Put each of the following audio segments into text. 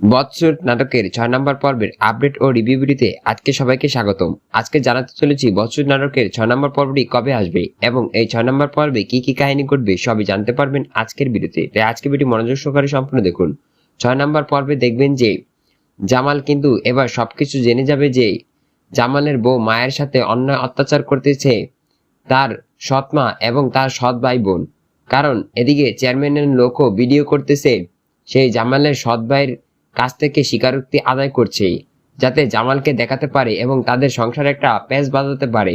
বৎসর নাটকের ছয় নম্বর পর্বের আপডেট ও রিভিউ ভিডিওতে আজকে সবাইকে স্বাগতম। আজকে জানাতে চলেছি বৎসর নাটকের ছয় নম্বর পর্বটি কবে আসবে এবং এই ছয় নম্বর পর্বে কি কি কাহিনী ঘটবে সবই জানতে পারবেন আজকের ভিডিওতে। তাই আজকে ভিডিও মনোযোগ সহকারে সম্পূর্ণ দেখুন। ছয় নম্বর পর্বে দেখবেন যে জামাল কিন্তু এবার সবকিছু জেনে যাবে যে জামালের বউ মায়ের সাথে অন্যায় অত্যাচার করতেছে তার সৎ মা এবং তার সৎ ভাই বোন। কারণ এদিকে চেয়ারম্যানের লোকও ভিডিও করতেছে সেই জামালের সৎ ভাইয়ের কাছ থেকে স্বীকারোক্তি আদায় করছে, যাতে জামালকে দেখাতে পারে এবং তাদের সংসারে একটা প্যাচ বাজাতে পারে।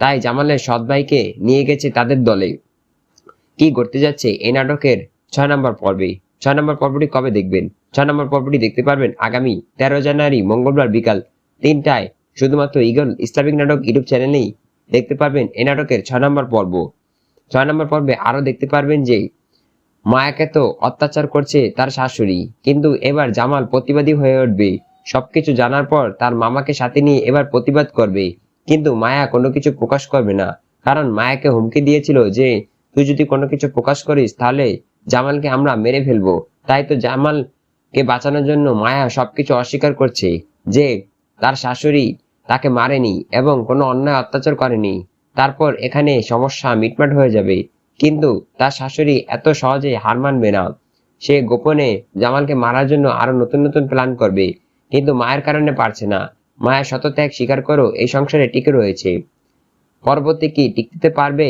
তাই জামালের সৎ ভাইকে নিয়ে গেছে তাদের দলে। কি ঘটতে যাচ্ছে এই নাটকের ছয় নম্বর পর্বে? ছয় নম্বর পর্বটি কবে দেখবেন? ছয় নম্বর পর্বটি দেখতে পারবেন আগামী তেরো জানুয়ারি, মঙ্গলবার বিকাল তিনটায়। শুধুমাত্র ইগল ইসলামিক নাটক ইউটিউব চ্যানেলেই দেখতে পারবেন এই নাটকের ছয় নম্বর পর্ব। ছয় নম্বর পর্বে আরও দেখতে পারবেন যে মায়াকে তো অত্যাচার করছে তার শাশুড়ি। কিন্তু এবার জামাল প্রতিবাদী হয়ে উঠবে। সবকিছু জানার পর তার মামাকে সাথে নিয়ে এবার প্রতিবাদ করবে। কিন্তু মায়া কোনো কিছু প্রকাশ করবে না। কারণ মায়াকে হুমকি দিয়েছিল যে, তুই যদি কোনো কিছু প্রকাশ করিস, তাহলে জামালকে আমরা মেরে ফেলব। তাই তো জামালকে বাঁচানোর জন্য মায়া সবকিছু অস্বীকার করছে যে, তার শাশুড়ি তাকে মারেনি এবং কোনো অন্যায় অত্যাচার করেনি। তারপর এখানে সমস্যা মিটমাট হয়ে যাবে। কিন্তু তার শাশুড়ি এত সহজে হার মানবে না। সে গোপনে জামালকে মারার জন্য আরও নতুন নতুন প্ল্যান করবে, কিন্তু মায়ের কারণে পারছে না। মায়ের শতত্যাগ স্বীকার করো এই সংসারে টিকে রয়েছে। পরবর্তী কি টিকতে পারবে?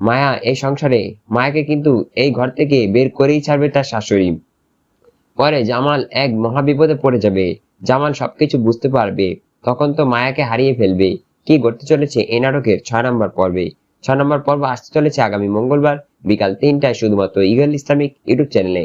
মায়া এই সংসারে, মায়াকে কিন্তু এই ঘর থেকে বের করেই ছাড়বে তার শাশুড়ি। পরে জামাল এক মহাবিপদে পড়ে যাবে। জামাল সবকিছু বুঝতে পারবে। তখন তো মায়াকে হারিয়ে ফেলবে। কি ঘটতে চলেছে এ নাটকের ছয় নম্বর পর্বে। ছয় নম্বর পর্ব আসতে চলেছে আগামী মঙ্গলবার বিকাল তিনটায় শুধুমাত্র ইগল ইসলামিক ইউটিউব চ্যানেলে।